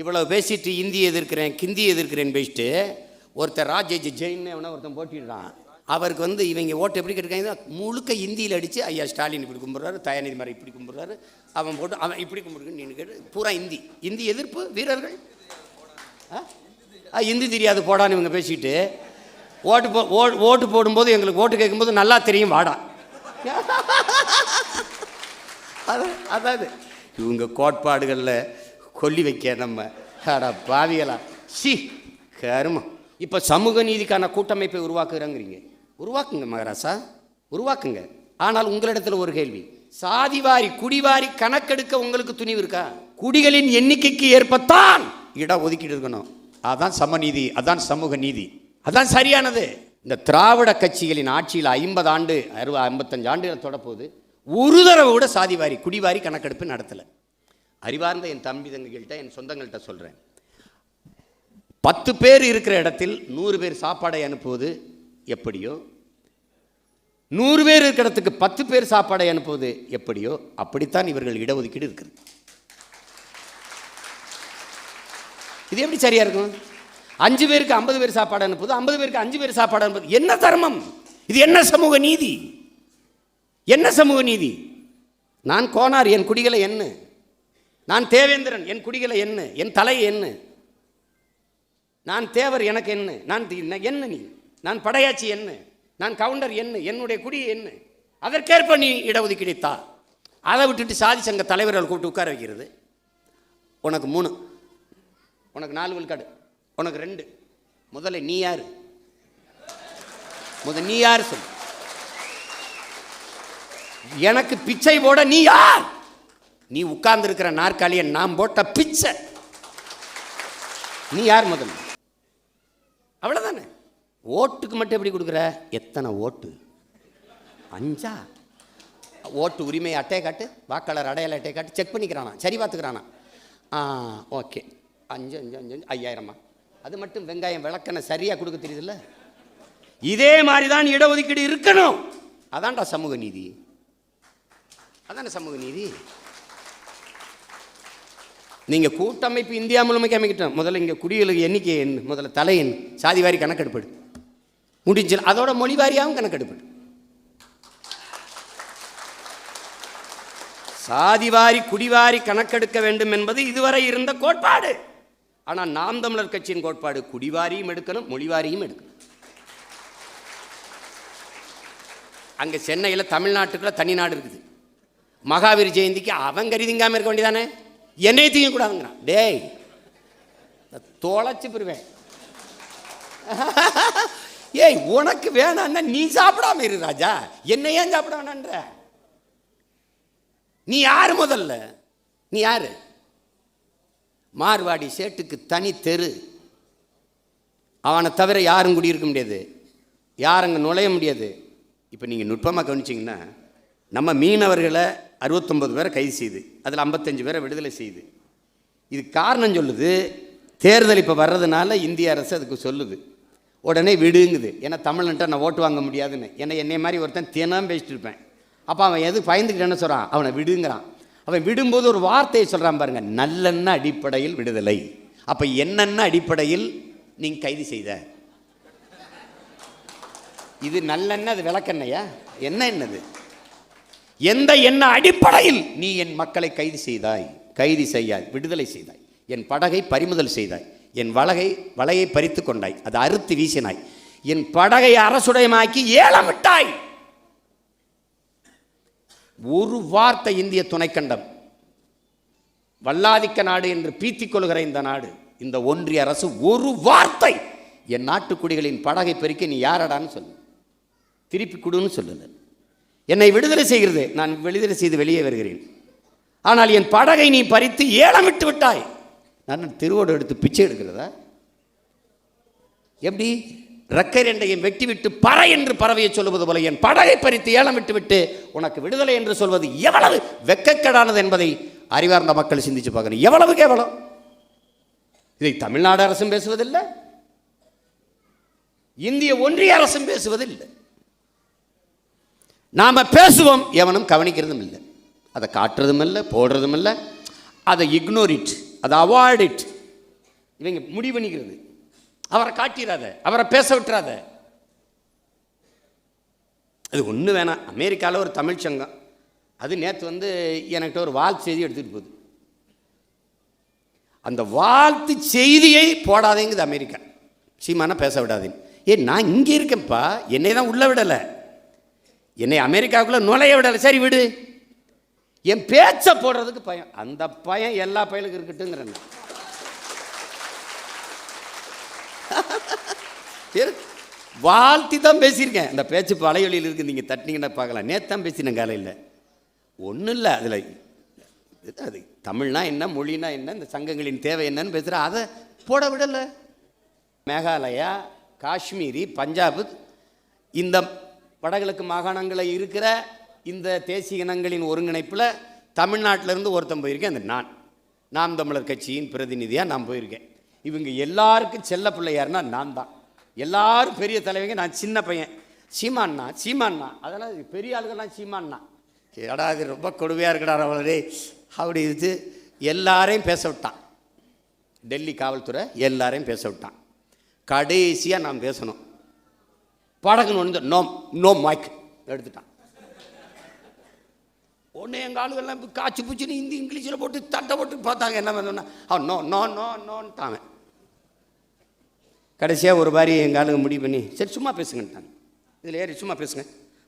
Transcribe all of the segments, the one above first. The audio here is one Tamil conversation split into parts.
இவ்வளோ பேசிட்டு இந்தி எதிர்க்கிறேன் கிந்தி எதிர்க்கிறேன்னு பேசிட்டு ஒருத்தர் ராஜேஜ் ஜெயின் அவனை ஒருத்தன் போட்டிடுறான். அவருக்கு வந்து இவங்க ஓட்டு எப்படி கேட்டிருக்காங்க? முழுக்க இந்தியில் அடித்து ஐயா ஸ்டாலின் இப்படி கும்பிட்றாரு தயாநிதி மாதிரி இப்படி கும்பிட்றாரு அவன் போட்டு அவன் இப்படி கும்பிடுன்னு நீ கேட்டு பூரா இந்தி. இந்தி எதிர்ப்பு வீரர்கள்? ஆ? இந்தி தெரியாது போடான்னு இவங்க பேசிட்டு. ஓட்டு போ ஓ- ஓட்டு போடும்போது எங்களுக்கு ஓட்டு கேட்கும்போது நல்லா தெரியும் வாடா. அதான் அதாவது இவங்க கோட்பாடுகளில் கொல்லி வைக்க நம்ம அட பாவிகளா. சி கருமம். இப்போ சமூக நீதிக்கான கூட்டமைப்பை உருவாக்குறேங்கிறீங்க. உருவாக்குங்க மகாராசா உருவாக்குங்க. ஆனால் உங்களிடத்துல ஒரு கேள்வி. சாதிவாரி குடிவாரி கணக்கெடுக்க உங்களுக்கு துணிவு இருக்கா? குடிகளின் எண்ணிக்கைக்கு ஏற்பத்தான் இட ஒதுக்கீடு இருக்கணும். அதான் சமநீதி அதான் சமூக நீதி. அதான் சரியானது. இந்த திராவிட கட்சிகளின் ஆட்சியில் ஐம்பது ஆண்டு அறுபது ஐம்பத்தஞ்சு ஆண்டுகள் தொடப்போகுது. ஒரு தடவை கூட சாதிவாரி குடிவாரி கணக்கெடுப்பு நடத்தலை. அறிவார்ந்த என் தம்பி தங்கைகள்கிட்ட என் சொந்தங்கள்கிட்ட சொல்கிறேன் பத்து பேர் இருக்கிற இடத்தில் நூறு பேர் சாப்பாடை அனுப்புவது எப்படியோ? நூறு பேர் இருக்கிற இடத்துக்கு பத்து பேர் சாப்பாடை அனுப்புவது எப்படியோ? அப்படித்தான் இவர்கள் இடஒதுக்கீடு இருக்குது இது எப்படி சரியா இருக்கும்? அஞ்சு பேருக்கு ஐம்பது பேர் சாப்பாடு அனுப்புது ஐம்பது பேருக்கு அஞ்சு பேர் சாப்பாடு அனுப்புது என்ன தர்மம்? இது என்ன சமூக நீதி? என்ன சமூக நீதி? நான் கோனார் என் குடிகளை என்ன? நான் தேவேந்திரன் என் குடிகளை என்ன என் தலை என்ன நான் தேவர் எனக்கு என்ன நான் தி- என்ன நீ. நான் படையாச்சி என்ன நான் கவுண்டர் என்ன என்னுடைய குடி என்ன அதற்கேற்ப நீ இடஒதுக்கீடு தா அதை விட்டுட்டு சாதி சங்க தலைவர்கள் கூப்பிட்டு உட்கார வைக்கிறது. உனக்கு மூணு. உனக்கு நாலு விழுக்காடு. உனக்கு ரெண்டு. முதல்ல நீ யார்? முதல் நீ யார் சொல் எனக்கு பிச்சை போட நீ யார்? நீ உட்கார்ந்துருக்கிற நாற்காலியை நான் போட்ட பிச்சை. நீ யார் முதல்ல? அவ்வளோதானே ஓட்டுக்கு மட்டும் எப்படி கொடுக்குற? எத்தனை ஓட்டு? அஞ்சா? ஓட்டு உரிமை அட்டையை காட்டு வாக்காளர் அடையாள அட்டையை காட்டு செக் பண்ணிக்கிறானா? சரி பார்த்துக்கிறானா? ஆ ஓகே அஞ்சு அஞ்சு அஞ்சு அஞ்சு ஐயாயிரமா? அது மட்டும் வெங்காயம் விளக்கனை சரியாக கொடுக்க தெரியுதுல்ல? இதே மாதிரி தான் இடஒதுக்கீடு இருக்கணும். அதான்டா சமூக நீதி. அதான சமூக நீதி? நீங்கள் கூட்டமைப்பு இந்தியா மூலமாக அமைக்கிட்டோம். முதல்ல இங்கே குடிகளுக்கு எண்ணிக்கை என்ன முதல்ல தலையின் சாதிவாரி கணக்கெடுப்படு முடிஞ்சு அதோட மொழிவாரியாகவும் கணக்கெடுப்படு சாதிவாரி குடிவாரி கணக்கெடுக்க வேண்டும் என்பது இதுவரை இருந்த கோட்பாடு. ஆனால் நாம் தமிழர் கட்சியின் கோட்பாடு குடிவாரியும் எடுக்கணும் மொழிவாரியும் எடுக்கணும். அங்கே சென்னையில் தமிழ்நாட்டுக்குள்ள தனி நாடு இருக்குது. மகாவீர் ஜெயந்திக்கு அவன் கருதிங்காமல் இருக்க வேண்டியதானே? என்னைய தீங்கக்கூடாதுங்கிறான் டேய் தொலைச்சி தொலைச்சு போடுவேன் ஏய் உனக்கு வேணான்னா நீ சாப்பிடாம இரு ராஜா. என்ன ஏன் சாப்பிட வேணான்ற நீ யார் முதல்ல? நீ யாரு? மார்வாடி சேட்டுக்கு தனி தெரு. அவனை தவிர யாரும் குடியிருக்க முடியாது. யாரும் அங்கே நுழைய முடியாது. இப்போ நீங்கள் நுட்பமாக கவனிச்சிங்கன்னா நம்ம மீனவர்களை அறுபத்தொம்பது பேரை கைது செய்யுது அதில் ஐம்பத்தஞ்சு பேரை விடுதலை செய்யுது இது காரணம் சொல்லுது தேர்தல் இப்போ வர்றதுனால இந்திய அரசு அதுக்கு சொல்லுது. உடனே விடுங்குது. ஏன்னா தமிழ்ன்ட்ட நான் ஓட்டு வாங்க முடியாதுன்னு. ஏன்னா என்னை மாதிரி ஒருத்தன் தினம் பேசிட்டு இருப்பேன். அப்போ அவன் எது பயந்துக்கிட்டேன்னு சொல்கிறான் அவனை விடுங்கிறான். அவன் விடும்போது ஒரு வார்த்தையை சொல்கிறான் பாருங்கள் நல்லெண்ண அடிப்படையில் விடுதலை. அப்போ என்னென்ன அடிப்படையில் நீங்கள் கைது செய்த? இது நல்லெண்ண அது விளக்கெண்ணையா? என்ன என்னது? எந்த என்ன அடிப்படையில் நீ என் மக்களை கைது செய்தாய்? கைது செய்யாய் விடுதலை செய்தாய். என் படகை பறிமுதல் செய்தாய். என் வலகை வலையை பறித்து கொண்டாய். அது அறுத்து வீசினாய். என் படகை அரசுடையமாக்கி ஏலமிட்டாய் ஒரு வார்த்தை இந்திய துணைக்கண்டம். வல்லாதிக்க நாடு என்று பீத்திக் கொள்கிற இந்த நாடு இந்த ஒன்றிய அரசு ஒரு வார்த்தை. என் நாட்டுக்குடிகளின் படகை பெருக்கி நீ யாரடான்னு சொல்லு. திருப்பி கொடுன்னு சொல்லுங்கள் என்னை விடுதலை செய்கிறது. நான் விடுதலை செய்து வெளியே வருகிறேன். ஆனால் என் படகை நீ பறித்து ஏலமிட்டு விட்டாய். நான் திருவோடு எடுத்து பிச்சை எடுக்கிறதா? எப்படி? ரக்கர் ரெண்டையும் வெட்டி விட்டு என்று பறவையை சொல்லுவது போல என் படகை பறித்து ஏலம் விட்டு விட்டு உனக்கு விடுதலை என்று சொல்வது எவ்வளவு வெக்கக்கேடானது என்பதை அறிவார்ந்த மக்கள் சிந்திச்சு பார்க்கணும். எவ்வளவு கேவலம்? இதை தமிழ்நாடு அரசும் பேசுவதில்லை. இந்திய ஒன்றிய அரசும் பேசுவதில்லை. நாம் பேசுவோம் எவனும் கவனிக்கிறதும் இல்லை அதை காட்டுறதும் இல்லை போடுறதும் இல்லை அதை இக்னோர் இட் அதை அவாய்ட் இட் இவங்க முடிவு பண்ணிக்கிறது. அவரை காட்டிடாத அவரை பேச விட்டுறாத. அது ஒன்று வேணாம். அமெரிக்காவில் ஒரு தமிழ் சங்கம். அது நேற்று வந்து என்கிட்ட ஒரு வாழ்த்து செய்தி எடுத்துகிட்டு போகுது. அந்த வாழ்த்து செய்தியை போடாதேங்குது அமெரிக்கா. சீமானா பேச விடாதீங்க ஏ நான் இங்கே இருக்கேன்ப்பா. என்னை தான் உள்ளே விடலை. என்னை அமெரிக்காவுக்குள்ளே நுழைய விடலை. சரி விடு. என் பேச்சை போடுறதுக்கு பயம். அந்த பயம் எல்லா பயலுக்கும் இருக்கட்டுங்கிறேன் வாழ்த்தி தான் பேசியிருக்கேன். அந்த பேச்சு பழையொலியில் இருக்கு. நீங்கள் தட்டினீங்கன்னா பார்க்கலாம். நேற்று தான் பேசினேன் காலையில். ஒன்றும் இல்லை. அதில் அது? தமிழ்னா என்ன? மொழினா என்ன? இந்த சங்கங்களின் தேவை என்னன்னு பேசுகிற அதை போட விடலை. மேகாலயா காஷ்மீரி பஞ்சாபு இந்த வடகிழக்கு மாகாணங்களில் இருக்கிற இந்த தேசிய இனங்களின் ஒருங்கிணைப்பில் தமிழ்நாட்டிலேருந்து ஒருத்தன் போயிருக்கேன் அந்த நான். நாம் தமிழர் கட்சியின் பிரதிநிதியாக நான் போயிருக்கேன். இவங்க எல்லாருக்கும் செல்ல பிள்ளையார்னா நான் தான். எல்லாரும் பெரிய தலைவங்க நான் சின்ன பையன். சீமான்னா சீமான்னா. அதெல்லாம் பெரிய ஆளுகள்லாம் சீமான்னா. ஏடா இது ரொம்ப கொடுமையாக இருக்கடா அவளே அப்படி இது எல்லாரையும் பேச விட்டான். டெல்லி காவல்துறை எல்லாரையும் பேச விட்டான். கடைசியாக நான் பேசணும். படகுன்னு வந்து நோம் நோ மைக் எடுத்துட்டான். ஒன்று எங்கள் ஆளுகள்லாம் இப்போ காய்ச்சி பூச்சின்னு ஹிந்தி இங்கிலீஷில் போட்டு தட்டை போட்டு பார்த்தாங்க. என்ன பண்ணோன்னா அவன் நோ நோ நோ நோன்ட்டாங்க கடைசியாக ஒரு மாதிரி எங்கள் ஆளுங்க முடிவு பண்ணி சரி சும்மா பேசுங்கன்ட்டாங்க. இதில் ஏறி சும்மா பேசுங்க.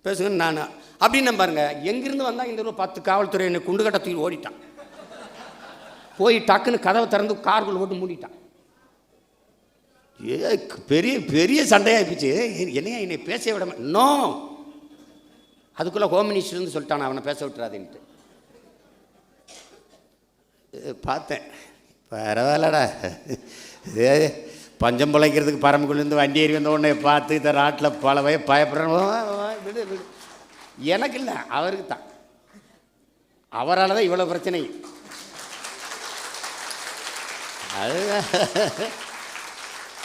பேசுங்க நான் அப்படின்னு பாருங்க எங்கிருந்து வந்தால் இந்த ஒரு பத்து காவல்துறை என்னை குண்டு கட்ட தூக்கி ஓடிட்டான். போய் டக்குன்னு கதவை திறந்து கார்குள்ள போட்டு மூடிட்டான். ஏ பெரிய பெரிய சண்டையாக போச்சு என்னையா என்னை பேச விட நோ! அதுக்குள்ளே ஹோம் மினிஸ்டர்னு சொல்லிட்டான் அவனை பேச விட்டுறாதுன்ட்டு பார்த்தேன். பரவாயில்லடா. ஏ பஞ்சம் பிழைக்கிறதுக்கு பரம்புக்குள்ளேருந்து வண்டி ஏறி வந்த உடனே பார்த்து இந்த ராட்டில் பல வய பயப்படுறேன். எனக்கு இல்லை அவருக்கு தான். அவரால் தான் இவ்வளோ பிரச்சனை. அது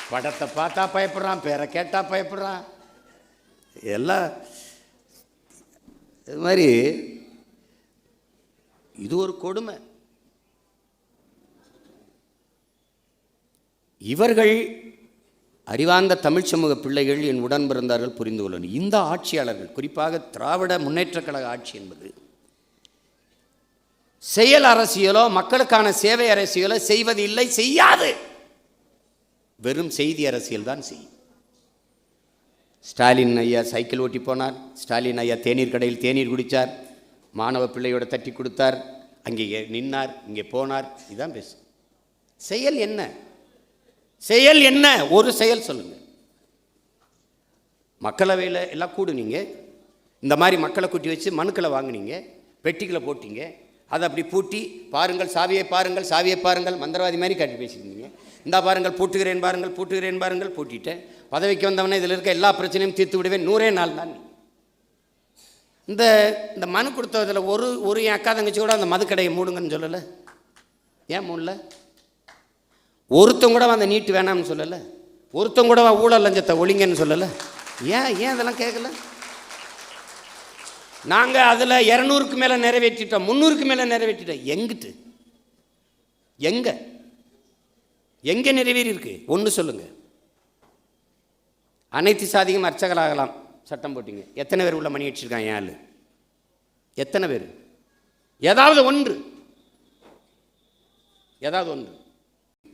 படத்தை பார்த்தா பயப்படுறான் பேரை கேட்டால் பயப்படுறான். எல்லாம் இது மாதிரி இது ஒரு கொடுமை. இவர்கள் அறிவார்ந்த தமிழ் சமூக பிள்ளைகள் என் உடன் பிறந்தார்கள் புரிந்து கொள்ளணும். இந்த ஆட்சியாளர்கள் குறிப்பாக திராவிட முன்னேற்றக் கழக ஆட்சி என்பது செயல் அரசியலோ மக்களுக்கான சேவை அரசியலோ செய்வது இல்லை செய்யாது. வெறும் செய்தி அரசியல் தான் செய்யும். ஸ்டாலின் ஐயா சைக்கிள் ஓட்டி போனார். ஸ்டாலின் ஐயா தேநீர் கடையில் தேநீர் குடித்தார் மாணவ பிள்ளையோட தட்டி கொடுத்தார். அங்கே நின்னார் இங்கே போனார். இதுதான் பேசும் செயல் என்ன? செயல் என்ன? ஒரு செயல் சொல்லுங்கள் மக்களவையில் எல்லாம் கூடுனீங்க. இந்த மாதிரி மக்களை கூட்டி வச்சு மனுக்களை வாங்கினீங்க. பெட்டிகளை போட்டிங்க. அதை அப்படி பூட்டி பாருங்கள் சாவியை பாருங்கள் சாவியை பாருங்கள் மந்திரவாதி மாதிரி காட்டி பேசியிருந்தீங்க. இந்த பாருங்கள் பூட்டுகிறேன் பாருங்கள் பூட்டுகிறேன் பாருங்கள் பூட்டிட்டேன் பதவிக்கு வந்தவனே இதில் இருக்க எல்லா பிரச்சனையும் தீர்த்து விடுவேன் நூறே நாள் தான். இந்த இந்த மனு கொடுத்ததில் ஒரு ஒரு என் அக்கா தங்கச்சி கூட அந்த மதுக்கடையை மூடுங்கன்னு சொல்லலை? ஏன் மூடல? ஒருத்தன் கூட அந்த நீட்டு வேணாம்னு சொல்லலை? ஒருத்தன் கூட ஊழல் லஞ்சத்தை ஒழிங்கன்னு சொல்லலை? ஏன் ஏன் அதெல்லாம் கேட்கல? நாங்கள் அதில் இரநூறுக்கு மேலே நிறைவேற்றிட்டோம் முந்நூறுக்கு மேலே நிறைவேற்றிட்டோம். எங்கிட்டு? எங்கே? எங்கே நிறைவேறி இருக்கு ஒன்று சொல்லுங்கள் அனைத்து சாதியும் அர்ச்சகராகலாம் சட்டம் போட்டிங்க. எத்தனை பேர் உள்ள மணி அடிச்சிருக்காங்க ஏழு. எத்தனை பேர்? ஏதாவது ஒன்று. ஏதாவது ஒன்று.